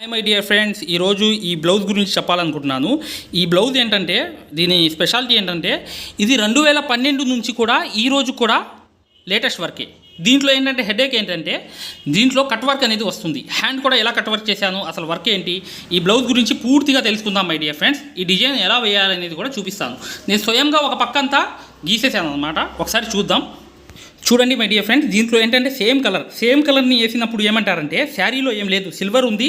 Hi my dear friends ఈరోజు ఈ blouse గురించి చెప్పాలనుకుంటున్నాను. ఈ బ్లౌజ్ ఏంటంటే దీని స్పెషాలిటీ ఏంటంటే ఇది రెండు వేల పన్నెండు నుంచి కూడా ఈ రోజు కూడా లేటెస్ట్ వర్కే దీంట్లో ఏంటంటే హెడేక్ ఏంటంటే దీంట్లో కట్ వర్క్ అనేది వస్తుంది. హ్యాండ్ కూడా ఎలా కట్ వర్క్ చేశాను అసలు వర్క్ ఏంటి? ఈ బ్లౌజ్ గురించి పూర్తిగా తెలుసుకుందాం మై డియర్ ఫ్రెండ్స్ ఈ డిజైన్ ఎలా వేయాలనేది కూడా చూపిస్తాను. నేను స్వయంగా ఒక పక్కంతా గీసేసాను అనమాట ఒకసారి చూద్దాం. చూడండి మై డియర్ ఫ్రెండ్స్ దీంట్లో ఏంటంటే సేమ్ కలర్ సేమ్ కలర్ని వేసినప్పుడు ఏమంటారంటే శారీలో ఏం లేదు సిల్వర్ ఉంది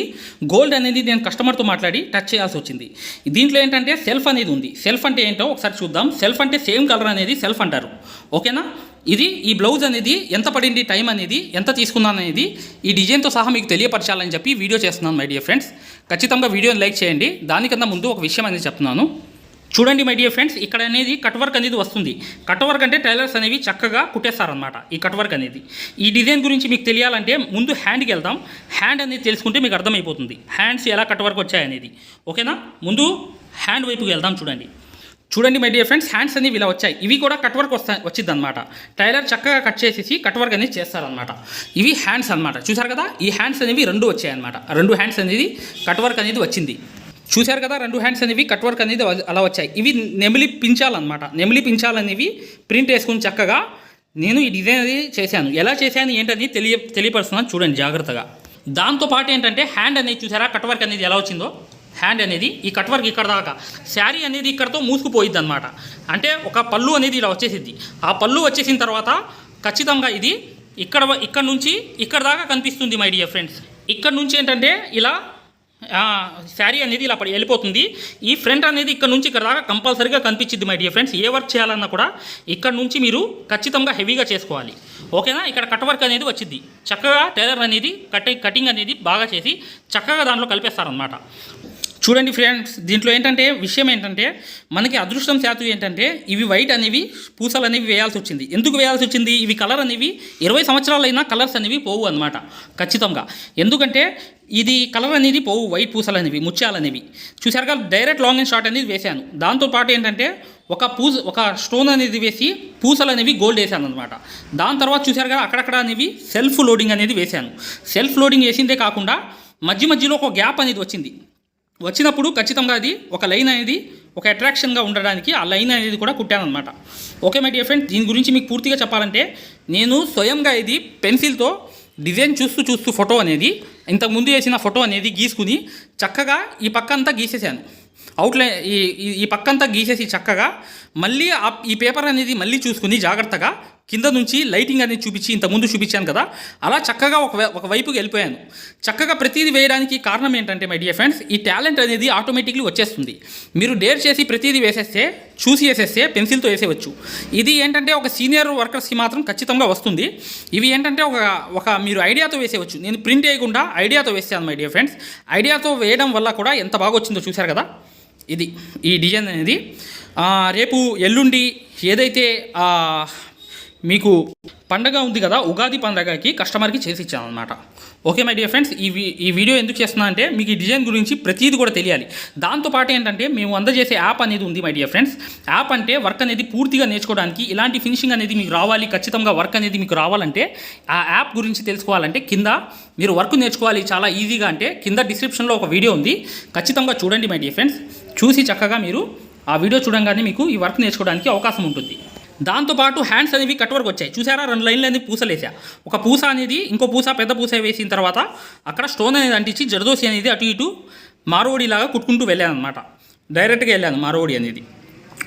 గోల్డ్ అనేది నేను కస్టమర్తో మాట్లాడి టచ్ చేయాల్సి వచ్చింది. దీంట్లో ఏంటంటే సెల్ఫ్ అనేది ఉంది. సెల్ఫ్ అంటే ఏంటో ఒకసారి చూద్దాం. సెల్ఫ్ అంటే సేమ్ కలర్ అనేది సెల్ఫ్ అంటారు. ఓకేనా ఇది ఈ బ్లౌజ్ అనేది ఎంత పడింది టైం అనేది ఎంత తీసుకున్నాను అనేది ఈ డిజైన్తో సహా మీకు తెలియపరచాలని చెప్పి వీడియో చేస్తున్నాను మై డియర్ ఫ్రెండ్స్ ఖచ్చితంగా వీడియోని లైక్ చేయండి. దానికన్నా ముందు ఒక విషయం అనేది చెప్తున్నాను. చూడండి మై డియర్ ఫ్రెండ్స్ ఇక్కడ అనేది కట్ వర్క్ అనేది వస్తుంది. కట్ వర్క్ అంటే టైలర్స్ అనేవి చక్కగా కుట్టేస్తారనమాట ఈ కట్ వర్క్ అనేది. ఈ డిజైన్ గురించి మీకు తెలియాలంటే ముందు హ్యాండ్కి వెళ్దాం. హ్యాండ్ అనేది తెలుసుకుంటే మీకు అర్థమైపోతుంది. హ్యాండ్స్ ఎలా కట్ వర్క్ వచ్చాయనేది ఓకేనా? ముందు హ్యాండ్ వైపుకి వెళ్దాం చూడండి. చూడండి మై డియర్ ఫ్రెండ్స్ హ్యాండ్స్ అనేవి ఇలా వచ్చాయి. ఇవి కూడా కట్ వర్క్ వస్తాయి వచ్చింది అనమాట టైలర్ చక్కగా కట్ చేసేసి కట్ వర్క్ అనేది చేస్తారనమాట ఇవి హ్యాండ్స్ అనమాట చూసారు కదా? ఈ హ్యాండ్స్ అనేవి రెండు వచ్చాయన్నమాట. రెండు హ్యాండ్స్ అనేది కట్ వర్క్ అనేది వచ్చింది. చూశారు కదా రెండు హ్యాండ్స్ అనేవి కట్ వర్క్ అనేది అలా వచ్చాయి. ఇవి నెమిలి పించాలన్నమాట. నెమిలి పించాలనేవి ప్రింట్ వేసుకుని చక్కగా నేను ఈ డిజైన్ అనేది చేశాను. ఎలా చేశాను ఏంటని తెలియ తెలియపరుస్తున్నాను చూడండి జాగ్రత్తగా. దాంతో పాటు ఏంటంటే హ్యాండ్ అనేది చూసారా కట్ వర్క్ అనేది ఎలా వచ్చిందో? హ్యాండ్ అనేది ఈ కట్ వర్క్ ఇక్కడ దాకా. శారీ అనేది ఇక్కడతో మూసుకుపోయిద్ది అనమాట అంటే ఒక పళ్ళు అనేది ఇలా వచ్చేసిద్ది. ఆ పళ్ళు వచ్చేసిన తర్వాత ఖచ్చితంగా ఇది ఇక్కడ ఇక్కడ నుంచి ఇక్కడ దాకా కనిపిస్తుంది మై డియర్ ఫ్రెండ్స్ ఇక్కడ నుంచి ఏంటంటే ఇలా శారీ అనేది ఇలా పడి వెళ్ళిపోతుంది. ఈ ఫ్రంట్ అనేది ఇక్కడ నుంచి ఇక్కడ దాకా కంపల్సరీగా కనిపించింది మై డియర్ ఫ్రెండ్స్ ఏ వర్క్ చేయాలన్నా కూడా ఇక్కడ నుంచి మీరు ఖచ్చితంగా హెవీగా చేసుకోవాలి. ఓకేనా? ఇక్కడ కట్ వర్క్ అనేది వచ్చింది చక్కగా టైలర్ అనేది కటింగ్ కటింగ్ అనేది బాగా చేసి చక్కగా దాంట్లో కలిపేస్తారనమాట చూడండి ఫ్రెండ్స్ దీంట్లో ఏంటంటే విషయం ఏంటంటే మనకి అదృష్టం శాతం ఏంటంటే ఇవి వైట్ అనేవి పూసలు అనేవి వేయాల్సి వచ్చింది. ఎందుకు వేయాల్సి వచ్చింది? ఇవి కలర్ అనేవి ఇరవై సంవత్సరాలైనా కలర్స్ అనేవి పోవు అనమాట ఖచ్చితంగా. ఎందుకంటే ఇది కలర్ అనేది పోవు వైట్ పూసలు అనేవి ముత్యాలు అనేవి చూసారుగా డైరెక్ట్ లాంగ్ అండ్ షార్ట్ అనేది వేశాను. దాంతో పాటు ఏంటంటే ఒక పూజ ఒక స్టోన్ అనేది వేసి పూసలు అనేవి గోల్డ్ వేసాను అనమాట దాని తర్వాత చూసారుగా అక్కడక్కడ అనేవి సెల్ఫ్ లోడింగ్ అనేది వేశాను. సెల్ఫ్ లోడింగ్ వేసిందే కాకుండా మధ్య మధ్యలో ఒక గ్యాప్ అనేది వచ్చింది. వచ్చినప్పుడు ఖచ్చితంగా అది ఒక లైన్ అనేది ఒక అట్రాక్షన్గా ఉండడానికి ఆ లైన్ అనేది కూడా కుట్టానమాట ఓకే మై డియర్ ఫ్రెండ్ దీని గురించి మీకు పూర్తిగా చెప్పాలంటే నేను స్వయంగా ఇది పెన్సిల్తో డిజైన్ చూస్తూ చూస్తూ ఫోటో అనేది ఇంతకు ముందు వేసిన ఫోటో అనేది గీసుకుని చక్కగా ఈ పక్క అంతా గీసేసాను. అవుట్లైన్ ఈ ఈ- పక్కంతా గీసేసి చక్కగా మళ్ళీ ఆ ఈ పేపర్ అనేది మళ్ళీ చూసుకుని జాగ్రత్తగా కింద నుంచి లైటింగ్ అనేది చూపించి ఇంత ముందు చూపించాను కదా అలా చక్కగా ఒక ఒక వైపుకి వెళ్ళిపోయాను. చక్కగా ప్రతిదీ వేయడానికి కారణం ఏంటంటే మై డియర్ ఫ్రెండ్స్ ఈ టాలెంట్ అనేది ఆటోమేటిక్లీ వచ్చేస్తుంది. మీరు డేర్ చేసి ప్రతిదీ వేసేస్తే చూసి వేసేస్తే పెన్సిల్తో వేసేయచ్చు ఇది ఏంటంటే ఒక సీనియర్ వర్కర్స్కి మాత్రం ఖచ్చితంగా వస్తుంది. ఇవి ఏంటంటే ఒక ఒక మీరు ఐడియాతో వేసేవచ్చు నేను ప్రింట్ వేయకుండా ఐడియాతో వేసాను మై డియర్ ఫ్రెండ్స్ ఐడియాతో వేయడం వల్ల కూడా ఎంత బాగా వచ్చిందో చూశారు కదా? ఇది ఈ డిజైన్ అనేది. రేపు ఎల్లుండి ఏదైతే మీకు పండగ ఉంది కదా ఉగాది పండగకి కస్టమర్కి చేసి ఇచ్చాను అనమాట ఓకే మై డియర్ ఫ్రెండ్స్ ఈ ఈ వీడియో ఎందుకు చేస్తున్నా అంటే మీకు ఈ డిజైన్ గురించి ప్రతిదీ కూడా తెలియాలి. దాంతోపాటు ఏంటంటే మేము అందజేసే యాప్ అనేది ఉంది మై డియర్ ఫ్రెండ్స్. యాప్ అంటే వర్క్ అనేది పూర్తిగా నేర్చుకోవడానికి ఇలాంటి ఫినిషింగ్ అనేది మీకు రావాలి ఖచ్చితంగా వర్క్ అనేది మీకు రావాలంటే ఆ యాప్ గురించి తెలుసుకోవాలంటే కింద మీరు వర్క్ నేర్చుకోవాలి చాలా ఈజీగా అంటే కింద డిస్క్రిప్షన్లో ఒక వీడియో ఉంది. ఖచ్చితంగా చూడండి మై డియర్ ఫ్రెండ్స్. చూసి చక్కగా మీరు ఆ వీడియో చూడంగానే మీకు ఈ వర్క్ నేర్చుకోవడానికి అవకాశం ఉంటుంది. దాంతోపాటు హ్యాండ్స్ అనేవి కట్ వర్క్ వచ్చాయి. చూసారా రెండు లైన్లు అనేది పూసలేసా ఒక పూస అనేది ఇంకో పూస పెద్ద పూస వేసిన తర్వాత అక్కడ స్టోన్ అనేది అంటించి జరదోసి అనేది అటు ఇటు మారోడిలాగా కుట్టుకుంటూ వెళ్ళాను అనమాట డైరెక్ట్గా వెళ్ళాను మారోడి అనేది.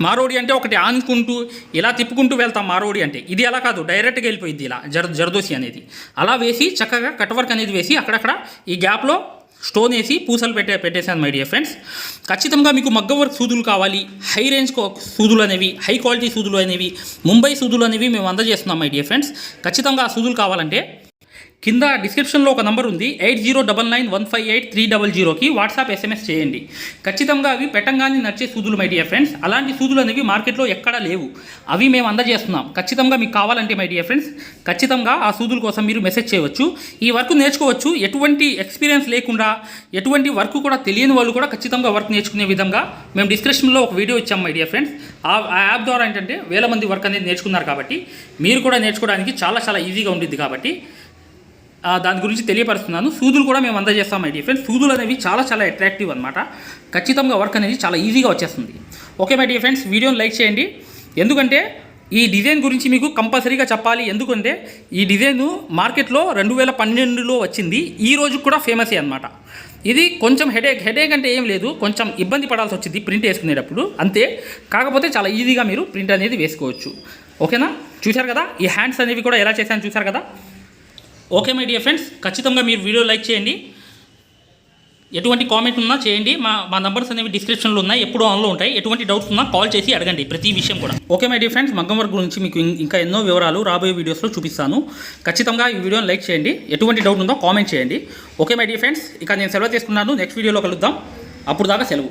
మారోడి అంటే ఒకటి ఆనుకుంటూ ఇలా తిప్పుకుంటూ వెళ్తాం మారోడి అంటే. ఇది అలా కాదు డైరెక్ట్గా వెళ్ళిపోయింది ఇలా జర జరదోసి అనేది. అలా వేసి చక్కగా కట్ వర్క్ అనేది వేసి అక్కడక్కడ ఈ గ్యాప్లో స్టోన్ వేసి పూసలు పెట్టే పెట్టేశాను మై డియర్ ఫ్రెండ్స్ ఖచ్చితంగా మీకు మగ్గ వర్క్ సూదులు కావాలి. హై రేంజ్ సూదులు అనేవి హై క్వాలిటీ సూదులు అనేవి ముంబై సూదులు అనేవి మేము అందజేస్తున్నాం మై డియర్ ఫ్రెండ్స్ ఖచ్చితంగా ఆ సూదులు కావాలంటే కింద డిస్క్రిప్షన్లో ఒక నంబర్ ఉంది eight zero double nine one five eight three double జీరోకి వాట్సాప్ ఎస్ఎంఎస్ చేయండి. ఖచ్చితంగా అవి పెట్టంగానే నచ్చే సూదులు మై డియర్ ఫ్రెండ్స్ అలాంటి సూదులు అనేవి మార్కెట్లో ఎక్కడా లేవు. అవి మేము అందజేస్తున్నాం. ఖచ్చితంగా మీకు కావాలంటే మై డియర్ ఫ్రెండ్స్ ఖచ్చితంగా ఆ సూదుల కోసం మీరు మెసేజ్ చేయవచ్చు. ఈ వర్క్ నేర్చుకోవచ్చు. ఎటువంటి ఎక్స్పీరియన్స్ లేకుండా ఎటువంటి వర్క్ కూడా తెలియని వాళ్ళు కూడా ఖచ్చితంగా వర్క్ నేర్చుకునే విధంగా మేము డిస్క్రిప్షన్లో ఒక వీడియో ఇచ్చాం మై డియర్ ఫ్రెండ్స్ ఆ యాప్ ద్వారా ఏంటంటే వేల మంది వర్క్ అనేది నేర్చుకున్నారు కాబట్టి మీరు కూడా నేర్చుకోవడానికి చాలా చాలా ఈజీగా ఉంటుంది కాబట్టి దాని గురించి తెలియపరుస్తున్నాను. సూదులు కూడా మేము అందజేస్తాం మై డియర్ ఫ్రెండ్స్ సూదులు అనేవి చాలా చాలా అట్రాక్టివ్ అనమాట ఖచ్చితంగా వర్క్ అనేది చాలా ఈజీగా వచ్చేస్తుంది. ఓకే మై డియర్ ఫ్రెండ్స్ వీడియోని లైక్ చేయండి. ఎందుకంటే ఈ డిజైన్ గురించి మీకు కంపల్సరీగా చెప్పాలి. ఎందుకంటే ఈ డిజైన్ మార్కెట్లో రెండు వేల పన్నెండులో వచ్చింది. ఈ రోజు కూడా ఫేమసే అనమాట ఇది కొంచెం హెడేక్ హెడేక్ అంటే ఏం లేదు. కొంచెం ఇబ్బంది పడాల్సి వచ్చింది ప్రింట్ వేసుకునేటప్పుడు. అంతే. కాకపోతే చాలా ఈజీగా మీరు ప్రింట్ అనేది వేసుకోవచ్చు. ఓకేనా చూశారు కదా? ఈ హ్యాండ్స్ అనేవి కూడా ఎలా చేశాను చూశారు కదా? ఓకే మై డియర్ ఫ్రెండ్స్ ఖచ్చితంగా మీరు వీడియో లైక్ చేయండి. ఎటువంటి కామెంట్ ఉన్నా చేయండి. మా మా నంబర్స్ అనేవి డిస్క్రిప్షన్లో ఉన్నాయి ఎప్పుడు ఆన్లో ఉంటాయి. ఎటువంటి డౌట్స్ ఉన్నా కాల్ చేసి అడగండి ప్రతి విషయం కూడా. ఓకే మై డియర్ ఫ్రెండ్స్ మగ్గం వర్క్ గురించి మీకు ఇంకా ఎన్నో వివరాలు రాబోయే వీడియోస్లో చూపిస్తాను. ఖచ్చితంగా ఈ వీడియోని లైక్ చేయండి. ఎటువంటి డౌట్ ఉందో కామెంట్ చేయండి. ఓకే మై డియర్ ఫ్రెండ్స్ ఇక నేను సెలవు తీసుకున్నాను. నెక్స్ట్ వీడియోలో కలుద్దాం. అప్పుడు దాకా సెలవు.